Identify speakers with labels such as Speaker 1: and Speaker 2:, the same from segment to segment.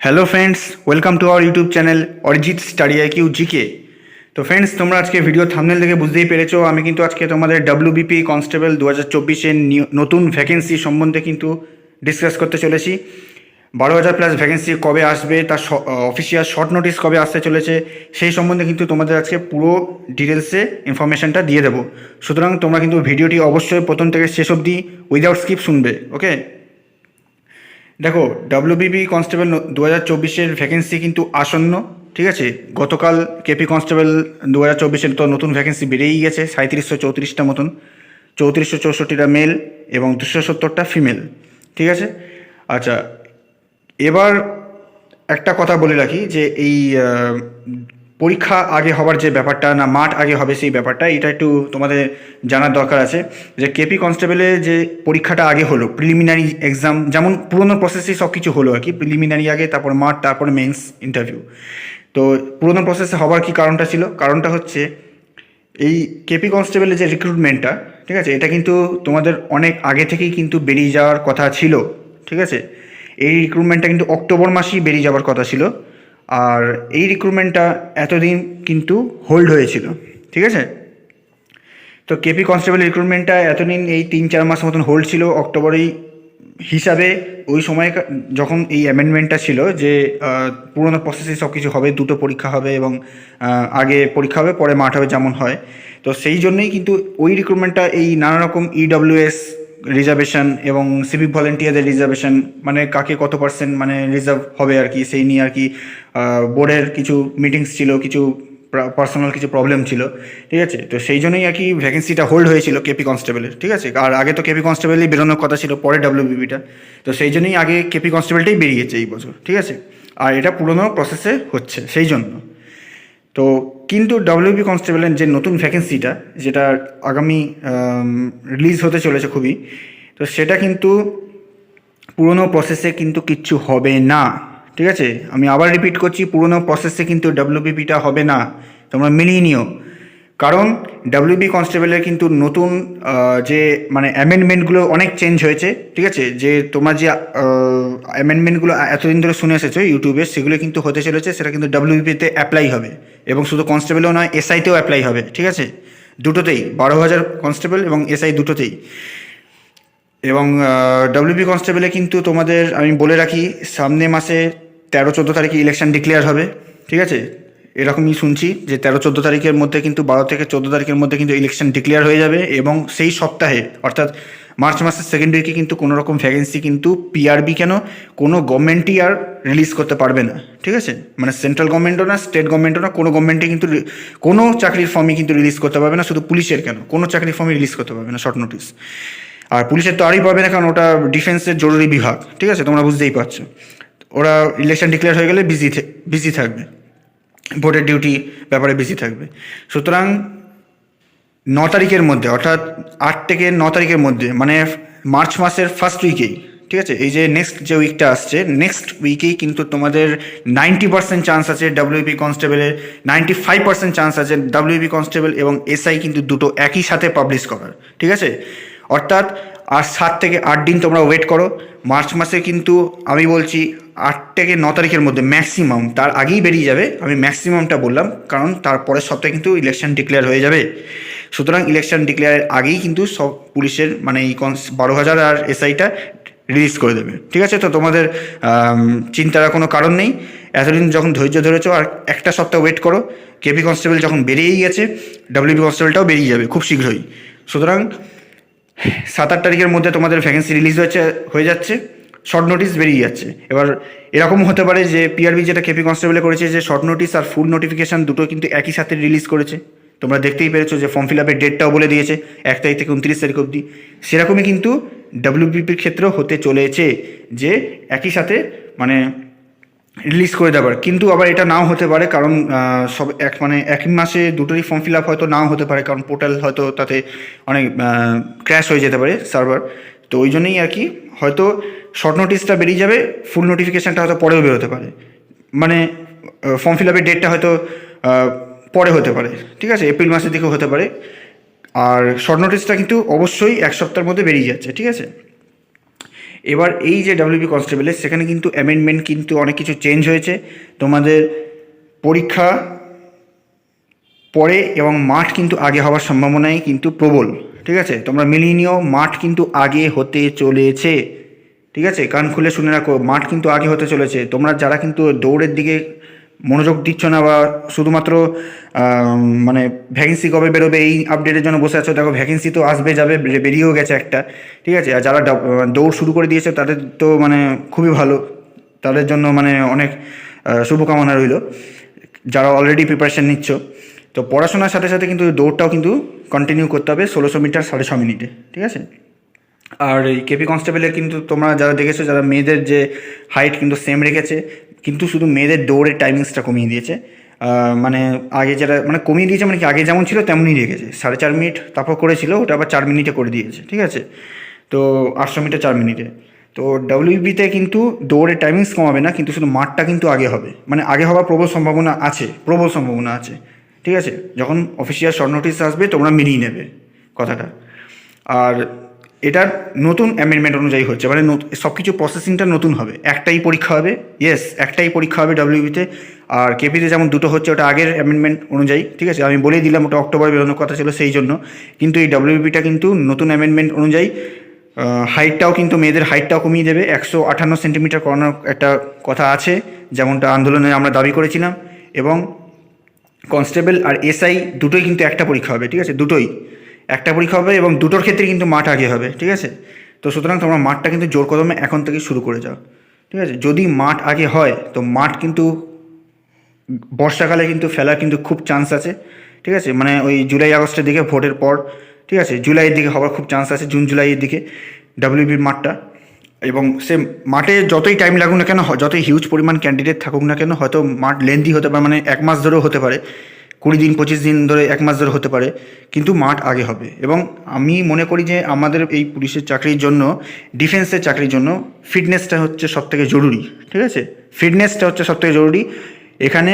Speaker 1: Hello friends welcome to our YouTube channel Arijit study IQ GK তো friends তোমরা আজকে video thumbnail দেখে বুঝতেই পেরেছ, আমি কিন্তু আজকে তোমাদের ডাব্লিউবিপি কনস্টেবল দু হাজার চব্বিশের নতুন ভ্যাকেন্সি সম্বন্ধে কিন্তু ডিসকাস করতে চলেছি। বারো হাজার প্লাস ভ্যাকেন্সি কবে আসবে, তার অফিসিয়াল শর্ট নোটিস কবে আসতে চলেছে, সেই সম্বন্ধে কিন্তু তোমাদের আজকে পুরো ডিটেলসে ইনফরমেশনটা দিয়ে দেবো। সুতরাং তোমরা কিন্তু ভিডিওটি অবশ্যই প্রথম থেকে শেষ অবধি উইদাউট স্কিপ শুনবে ওকে দেখো ডাব্লিউবিবি কনস্টেবল দু হাজার চব্বিশের ভ্যাকেন্সি কিন্তু আসন্ন, ঠিক আছে? গতকাল কেপি কনস্টেবল দু হাজার চব্বিশের তো নতুন ভ্যাকেন্সি বেড়েই গেছে সাঁত্রিশশো চৌত্রিশটা মতন। চৌত্রিশশো চৌষট্টিটা মেল এবং দুশো সত্তরটা ফিমেল ঠিক আছে? আচ্ছা এবার একটা কথা বলে রাখি যে এই পরীক্ষা আগে হবার যে ব্যাপারটা, না মাঠ আগে হবে সেই ব্যাপারটা, এটা একটু তোমাদের জানার দরকার আছে। যে কেপি কনস্টেবলে যে পরীক্ষাটা আগে হলো প্রিলিমিনারি এক্সাম যেমন পুরনো প্রসেসেই সব কিছু হলো আর কি প্রিলিমিনারি আগে, তারপর মাঠ, তারপর মেন্স ইন্টারভিউ তো পুরনো প্রসেসে হবার কি কারণটা ছিল? কারণটা হচ্ছে, এই কেপি কনস্টেবলের যে রিক্রুটমেন্টটা ঠিক আছে, এটা কিন্তু তোমাদের অনেক আগে থেকেই কিন্তু বেরিয়ে যাওয়ার কথা ছিল, ঠিক আছে? এই রিক্রুটমেন্টটা কিন্তু অক্টোবর মাসেই বেরিয়ে যাওয়ার কথা ছিল। আর এই রিক্রুটমেন্টটা এতদিন কিন্তু হোল্ড হয়েছিল, ঠিক আছে? তো কেপি কনস্টেবল রিক্রুটমেন্টটা এতদিন এই তিন চার মাস মতন হোল্ড ছিল। অক্টোবরেই হিসাবে ওই সময় যখন এই অ্যামেন্ডমেন্টটা ছিল যে পুরোনো প্রসেসে সব কিছু হবে, দুটো পরীক্ষা হবে এবং আগে পরীক্ষা হবে, পরে মাঠ হবে যেমন হয়। তো সেই জন্যই কিন্তু ওই রিক্রুটমেন্টটা এই নানা রকম E ইডব্লিউএস রিজার্ভেশন এবং সিভিক ভলেন্টিয়ারদের রিজার্ভেশন মানে কাকে কত পার্সেন্ট মানে রিজার্ভ হবে আর কি, সেই নিয়ে আর কি বোর্ডের কিছু মিটিংস ছিল, কিছু পার্সোনাল কিছু প্রবলেম ছিল, ঠিক আছে? তো সেই জন্যই আর কি ভ্যাকেন্সিটা হোল্ড হয়েছিল কেপি কনস্টেবলের ঠিক আছে? আর আগে তো কেপি কনস্টেবলই বেরোনোর কথা ছিল, পরে ডাব্লিউবিপিটা তো সেই জন্যই আগে কেপি কনস্টেবলটাই বেরিয়েছে এই বছর, ঠিক আছে? আর এটা পুরোনো প্রসেসে হচ্ছে, সেই জন্য। তো কিন্তু ডাব্লিউবি কনস্টেবলের যে নতুন ভ্যাকেন্সিটা যেটা আগামী রিলিজ হতে চলেছে খুবই, তো সেটা কিন্তু পুরনো প্রসেসে কিন্তু কিচ্ছু হবে না। ঠিক আছে? আমি আবার রিপিট করছি, পুরনো প্রসেসে কিন্তু ডাব্লিউবিপিটা হবে না। তোমরা মিলিয়ে নিও। কারণ ডাব্লিউবি কনস্টেবলের কিন্তু নতুন যে মানে অ্যামেন্ডমেন্টগুলো অনেক চেঞ্জ হয়েছে, ঠিক আছে? যে, তোমার যে অ্যামেন্ডমেন্টগুলো এতদিন ধরে শুনে এসেছ ইউটিউবে, সেগুলো কিন্তু হতে চলেছে, সেটা কিন্তু ডাব্লিউবিপিতে অ্যাপ্লাই হবে। এবং শুধু কনস্টেবলও নয় এসআইতেও অ্যাপ্লাই হবে, ঠিক আছে? দুটোতেই, বারো হাজার কনস্টেবল এবং এসআই দুটোতেই। এবং ডব্লিউবি কনস্টেবলে কিন্তু তোমাদের, আমি বলে রাখি, সামনে মাসে তেরো চোদ্দ তারিখে ইলেকশন ডিক্লেয়ার হবে, ঠিক আছে? এরকমই শুনছি যে তেরো, চোদ্দ তারিখের মধ্যে কিন্তু, বারো থেকে চোদ্দ তারিখের মধ্যে কিন্তু ইলেকশন ডিক্লেয়ার হয়ে যাবে এবং সেই সপ্তাহে, অর্থাৎ মার্চ মাসের সেকেন্ড উইকে কিন্তু কোনো রকম ভ্যাকেন্সি কিন্তু পিআরবি কেন কোনো গভর্নমেন্টই আর রিলিজ করতে পারবে না, ঠিক আছে? মানে সেন্ট্রাল গভর্নমেন্টও না স্টেট গভর্নমেন্টও না, কোনো গভর্নমেন্টই কিন্তু কোনো চাকরির ফর্মই কিন্তু রিলিজ করতে পারবে না, শুধু পুলিশের কেন? কোনো চাকরির ফর্মই রিলিজ করতে পারবে না শর্ট নোটিস আর পুলিশের তো আরই পাবে না, কারণ ওটা ডিফেন্সের জরুরি বিভাগ, ঠিক আছে? তোমরা বুঝতেই পারছ। ওরা ইলেকশন ডিক্লেয়ার হয়ে গেলে বিজি বিজি থাকবে। ভোটের ডিউটি ব্যাপারে বিজি থাকবে। সুতরাং ন তারিখের মধ্যে, অর্থাৎ আট থেকে ন তারিখের মধ্যে মানে মার্চ মাসের ফার্স্ট উইকেই ঠিক আছে? এই যে নেক্সট যে উইকটা আসছে নেক্সট উইকেই কিন্তু তোমাদের নাইনটি পার্সেন্ট চান্স আছে ডাব্লিউবি কনস্টেবলের নাইনটি ফাইভ পার্সেন্ট চান্স আছে ডাব্লিউবি কনস্টেবল এবং এসআই কিন্তু দুটো একই সাথে পাবলিশ করার, ঠিক আছে? অর্থাৎ আর সাত থেকে আট দিন তোমরা ওয়েট করো। মার্চ মাসে কিন্তু আমি বলছি আট থেকে ন তারিখের মধ্যে ম্যাক্সিমাম তার আগেই বেরিয়ে যাবে। আমি ম্যাক্সিমামটা বললাম, কারণ তারপরের সপ্তাহে কিন্তু ইলেকশন ডিক্লেয়ার হয়ে যাবে। সুতরাং ইলেকশন ডিক্লেয়ারের আগেই কিন্তু সব পুলিশের মানে এই কনস বারো হাজার আর এসআইটা রিলিজ করে দেবে। ঠিক আছে? তো তোমাদের চিন্তার কোনো কারণ নেই। এতদিন যখন ধৈর্য ধরেছো, আর একটা সপ্তাহ ওয়েট করো। কেপি কনস্টেবল যখন বেরিয়েই গেছে ডাব্লিউবি কনস্টেবলটাও বেরিয়ে যাবে খুব শীঘ্রই। সুতরাং সাত আট তারিখের মধ্যে তোমাদের ভ্যাকেন্সি রিলিজ হয়েছে, হয়ে যাচ্ছে। শর্ট নোটিস বেরিয়ে যাচ্ছে। এবার এরকম হতে পারে যে পিআরবি যেটা কেপি কনস্টেবলে করেছে যে শর্ট নোটিস আর ফুল নোটিফিকেশান দুটো কিন্তু একই সাথে রিলিজ করেছে। তোমরা দেখতেই পেরেছ যে ফর্ম ফিল আপের ডেটটাও বলে দিয়েছে, এক তারিখ থেকে উনত্রিশ তারিখ অবধি। সেরকমই কিন্তু ডাব্লিউবিপির ক্ষেত্রেও হতে চলেছে যে একই সাথে মানে রিলিজ করে দেবার। কিন্তু আবার এটা নাও হতে পারে, কারণ সব এক মানে একই মাসে দুটোরই ফর্ম ফিল আপ হয়তো নাও হতে পারে, কারণ পোর্টাল হয়তো তাতে অনেক ক্র্যাশ হয়ে যেতে পারে সার্ভার তো ওই জন্যই আর কি, হয়তো শর্ট নোটিসটা বেরিয়ে যাবে ফুল নোটিফিকেশানটা হয়তো পরেও বেরোতে পারে। মানে ফর্ম ফিল আপের ডেটটা হয়তো পরে হতে পারে। ঠিক আছে? এপ্রিল মাসের দিকেও হতে পারে। আর শর্ট নোটিসটা কিন্তু অবশ্যই এক সপ্তাহের মধ্যে বেরিয়ে যাচ্ছে, ঠিক আছে? এবার এই যে ডাব্লিউবি কনস্টেবলের সেখানে কিন্তু অ্যামেন্ডমেন্ট কিন্তু অনেক কিছু চেঞ্জ হয়েছে। তোমাদের পরীক্ষা পরে এবং মাঠ কিন্তু আগে হওয়ার সম্ভাবনাই কিন্তু প্রবল, ঠিক আছে? তোমরা মিলিয়ে নিও, মাঠ কিন্তু আগে হতে চলেছে, ঠিক আছে? কান খুলে শুনে রাখো, মাঠ কিন্তু আগে হতে চলেছে। তোমরা যারা কিন্তু দৌড়ের দিকে মনোযোগ দিচ্ছ না বা শুধুমাত্র মানে ভ্যাকেন্সি কবে বেরোবে এই আপডেটের জন্য বসে আছো? দেখো ভ্যাকেন্সি তো আসবে, যাবে বেরিয়েও গেছে একটা, ঠিক আছে? আর যারা দৌড় শুরু করে দিয়েছে, তাদের তো মানে খুবই ভালো। তাদের জন্য মানে অনেক শুভকামনা রইল। যারা অলরেডি প্রিপারেশান নিচ্ছ। তো পড়াশোনার সাথে সাথে কিন্তু দৌড়টাও কিন্তু কন্টিনিউ করতে হবে ষোলোশো মিটার সাড়ে ছ মিনিটে, ঠিক আছে? আর এই কেপি কনস্টেবলের কিন্তু তোমরা যারা দেখেছ, যারা মেয়েদের যে হাইট কিন্তু সেম রেখেছে কিন্তু শুধু মেয়েদের দৌড়ের টাইমিংসটা কমিয়ে দিয়েছে। মানে আগে যারা মানে কমিয়ে দিয়েছে মানে কি, আগে যেমন ছিল তেমনই রেখেছে। সাড়ে চার মিনিট তারপর করেছিল, ওটা আবার চার মিনিটে করে দিয়েছে, ঠিক আছে? তো আটশো মিটার চার মিনিটে। তো ডাব্লিউবিতে কিন্তু দৌড়ের টাইমিংস কমাবে না, কিন্তু শুধু মাঠটা কিন্তু আগে হবে। মানে আগে হওয়ার প্রবল সম্ভাবনা আছে, প্রবল সম্ভাবনা আছে, ঠিক আছে? যখন অফিসিয়াল শর্ট নোটিস আসবে, তোমরা মিলিয়ে নেবে, কথাটা। আর এটার নতুন অ্যামেন্ডমেন্ট অনুযায়ী হচ্ছে মানে সব কিছু প্রসেসিংটা নতুন হবে। একটাই পরীক্ষা হবে ইয়েস একটাই পরীক্ষা হবে ডাব্লিউবিতে আর কেপিতে যেমন দুটো হচ্ছে, ওটা আগের অ্যামেন্ডমেন্ট অনুযায়ী, ঠিক আছে? আমি বলেই দিলাম, ওটা অক্টোবরে বেরোনোর কথা ছিল সেই জন্য। কিন্তু এই ডাব্লিউবিটা কিন্তু নতুন অ্যামেন্ডমেন্ট অনুযায়ী হাইটটাও কিন্তু মেয়েদের হাইটটাও কমিয়ে দেবে। একশো আঠান্ন সেন্টিমিটার করানোর একটা কথা আছে, যেমনটা আন্দোলনে আমরা দাবি করেছিলাম। এবং কনস্টেবল আর এসআই দুটোই কিন্তু একটা পরীক্ষা হবে, ঠিক আছে? দুটোই। একটা পরীক্ষা হবে এবং দুটোর ক্ষেত্রে কিন্তু মাঠ আগে হবে, ঠিক আছে? তো সুতরাং তোমরা মাঠটা কিন্তু জোর কদমে এখন থেকে শুরু করে যাও, ঠিক আছে? যদি মাঠ আগে হয়, তো মাঠ কিন্তু বর্ষাকালে কিন্তু ফেলার কিন্তু খুব চান্স আছে, ঠিক আছে? মানে ওই জুলাই, আগস্টের দিকে ভোটের পর, ঠিক আছে? জুলাইয়ের দিকে হওয়ার খুব চান্স আছে, জুন, জুলাইয়ের দিকে ডাব্লিউবির মাঠটা। এবং সে মাঠে যতই টাইম লাগুক না কেন, যতই হিউজ পরিমাণ ক্যান্ডিডেট থাকুক না কেন, হয়তো মাঠ লেন্দি হতে পারে মানে এক মাস ধরেও হতে পারে। কুড়ি দিন, পঁচিশ দিন ধরে, এক মাস ধরে হতে পারে, কিন্তু মাঠ আগে হবে। এবং আমি মনে করি যে আমাদের এই পুলিশের চাকরির জন্য, ডিফেন্সের চাকরির জন্য ফিটনেসটা হচ্ছে সবথেকে জরুরি, ঠিক আছে? ফিটনেসটা হচ্ছে সবথেকে জরুরি। এখানে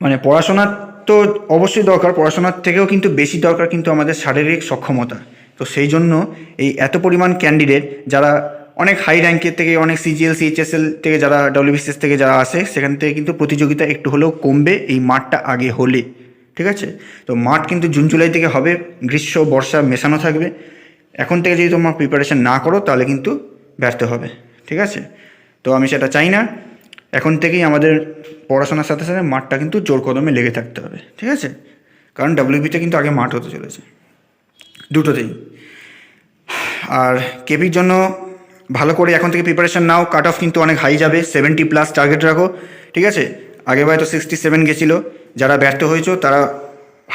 Speaker 1: মানে পড়াশোনার তো অবশ্যই দরকার, পড়াশোনার থেকেও কিন্তু বেশি দরকার কিন্তু আমাদের শারীরিক সক্ষমতা। তো সেই জন্য এই এত পরিমাণ ক্যান্ডিডেট যারা অনেক হাই র্যাঙ্কের থেকে, অনেক সিজিএল সিএইচএসএল থেকে যারা ডব্লিউবিসিএস থেকে যারা আসে, সেখান থেকে কিন্তু প্রতিযোগিতা একটু হলেও কমবে, এই মাঠটা আগে হলে। ঠিক আছে? তো মাঠ কিন্তু জুন, জুলাই থেকে হবে, গ্রীষ্ম, বর্ষা মেশানো থাকবে। এখন থেকে যদি তোমার প্রিপারেশান না করো, তাহলে কিন্তু ব্যর্থ হবে। ঠিক আছে? তো আমি সেটা চাই না। এখন থেকেই আমাদের পড়াশোনার সাথে সাথে মাঠটা কিন্তু জোর কদমে লেগে থাকতে হবে। ঠিক আছে? কারণ ডাব্লিউবিতে কিন্তু আগে মাঠ হতে চলেছে। দুটোতেই। আর কেপির জন্য ভালো করে এখন থেকে প্রিপারেশন নাও। কাট অফ কিন্তু অনেক হাই যাবে। সেভেন্টি প্লাস টার্গেট রাখো। ঠিক আছে? আগে তো সিক্সটি সেভেন গেছিল। যারা ব্যর্থ হয়েছো, তারা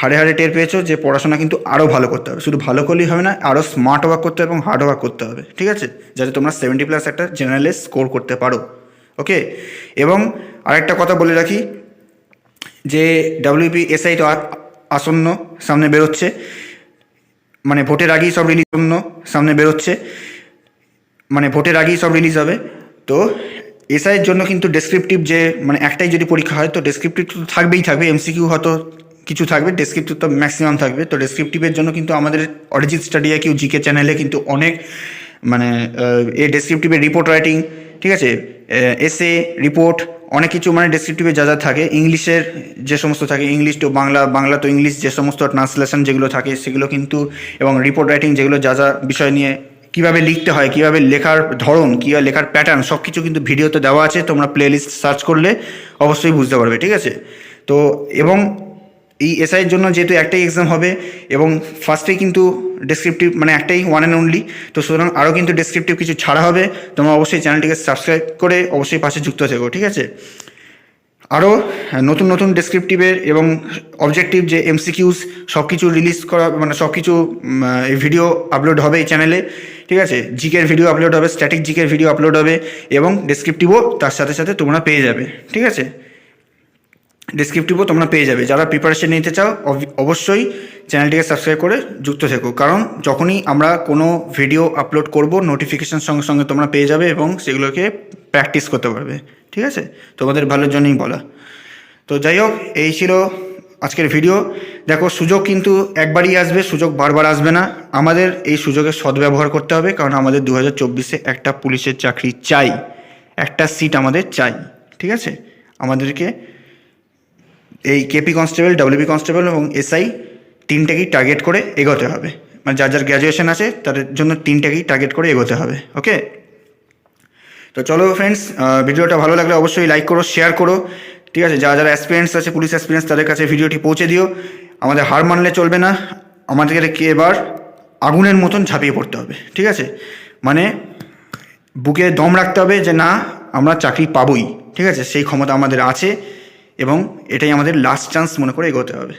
Speaker 1: হাড়ে হাড়ে টের পেয়েছ যে পড়াশোনা কিন্তু আরও ভালো করতে হবে। শুধু ভালো করলেই হবে না আরও স্মার্ট ওয়ার্ক করতে হবে এবং হার্ড ওয়ার্ক করতে হবে। ঠিক আছে? যাতে তোমরা সেভেন্টি প্লাস একটা জেনারেলে স্কোর করতে পারো। ওকে এবং আরেকটা কথা বলে রাখি, যে ডাব্লিউপি এসআই তো আসন্ন, সামনে বেরোচ্ছে। মানে ভোটের আগেই সব রিলিজ সামনে বেরোচ্ছে। মানে ভোটের আগেই সব রিলিজ হবে। তো এসআইয়ের জন্য কিন্তু ডেসক্রিপটিভ যে মানে একটাই যদি পরীক্ষা হয়, তো ডেসক্রিপটিভ তো থাকবেই থাকবে। এমসিকিউ হয়তো কিছু থাকবে ডেসক্রিপটিভ তো ম্যাক্সিমাম থাকবে। তো ডেসক্রিপটিভের জন্য কিন্তু আমাদের অরিজিৎ স্টাডিয়া কিউ জিকে চ্যানেলে কিন্তু অনেক মানে এ ডেসক্রিপটিভের রিপোর্ট রাইটিং ঠিক আছে? এসে রিপোর্ট অনেক কিছু মানে ডেসক্রিপটিভে যা যা থাকে। ইংলিশের যে সমস্ত থাকে ইংলিশ টু বাংলা বাংলা তো ইংলিশ যে সমস্ত ট্রান্সলেশন যেগুলো থাকে, সেগুলো কিন্তু, এবং রিপোর্ট রাইটিং যেগুলো যা যা বিষয় নিয়ে কীভাবে লিখতে হয়, কীভাবে লেখার ধরন, কীভাবে লেখার প্যাটার্ন সব কিছু কিন্তু ভিডিওতে দেওয়া আছে, তোমরা প্লেলিস্ট সার্চ করলে অবশ্যই বুঝতে পারবে, ঠিক আছে? তো, এবং এই এসআইয়ের জন্য যেহেতু একটাই এক্সাম হবে, এবং ফার্স্টেই কিন্তু ডেসক্রিপটিভ মানে একটাই ওয়ান অ্যান্ড অনলি তো সুতরাং আরও কিন্তু ডেসক্রিপটিভ কিছু ছাড়া হবে, তোমরা অবশ্যই চ্যানেলটিকে সাবস্ক্রাইব করে অবশ্যই পাশে যুক্ত থেকো, ঠিক আছে? আরও নতুন নতুন ডেসক্রিপটিভের এবং অবজেক্টিভ যে এমসিকিউস সব কিছু রিলিজ করা মানে সব কিছু ভিডিও আপলোড হবে এই চ্যানেলে ঠিক আছে? জিকের ভিডিও আপলোড হবে স্ট্যাটিক জিকের ভিডিও আপলোড হবে এবং ডেসক্রিপটিভও তার সাথে সাথে তোমরা পেয়ে যাবে, ঠিক আছে? ডেসক্রিপটিভও তোমরা পেয়ে যাবে। যারা প্রিপারেশন নিতে চাও অবশ্যই চ্যানেলটিকে সাবস্ক্রাইব করে যুক্ত থেকো। কারণ যখনই আমরা কোনো ভিডিও আপলোড করব নোটিফিকেশন সঙ্গে সঙ্গে তোমরা পেয়ে যাবে এবং সেগুলোকে প্র্যাকটিস করতে পারবে, ঠিক আছে? তোমাদের ভালোর জন্যই বলা। তো যাই হোক, এই ছিল আজকের ভিডিও দেখো, সুযোগ কিন্তু একবারই আসবে, সুযোগ বারবার আসবে না। আমাদের এই সুযোগের সদ্ব্যবহার করতে হবে, কারণ আমাদের দু হাজার একটা পুলিশের চাকরি চাই, একটা সিট আমাদের চাই, ঠিক আছে? আমাদেরকে এই কেপি কনস্টেবল ডাব্লিউপি কনস্টেবল এবং এসআই তিনটাকেই টার্গেট করে এগোতে হবে। মানে যার যার গ্র্যাজুয়েশন আছে, তাদের জন্য তিনটাকেই টার্গেট করে এগোতে হবে ওকে তো চলো ফ্রেন্ডস ভিডিওটা ভালো লাগলে অবশ্যই লাইক করো শেয়ার করো। ঠিক আছে, যারা যারা অ্যাসপিরেন্টস আছে পুলিশ অ্যাসপিরেন্টস তাদের কাছে ভিডিওটি পৌঁছে দিও। আমাদের হার মানলে চলবে না। আমাদেরকে এবার আগুনের মতন ঝাঁপিয়ে পড়তে হবে। ঠিক আছে? মানে বুকে দম রাখতে হবে যে না, আমরা চাকরি পাবোই। ঠিক আছে? সেই ক্ষমতা আমাদের আছে এবং এটাই আমাদের লাস্ট চান্স মনে করে এগোতে হবে।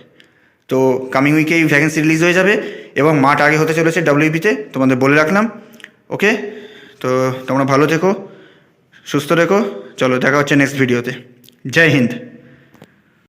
Speaker 1: তো কামিং উইকে এই ভ্যাকেন্সি রিলিজ হয়ে যাবে এবং মাঠ আগে হতে চলেছে ডাব্লিউপিতে তোমাদের বলে রাখলাম। ওকে তো তোমরা ভালো থেকো। সুস্থ রেখো চলো দেখা হচ্ছে নেক্সট ভিডিওতে জয় হিন্দ।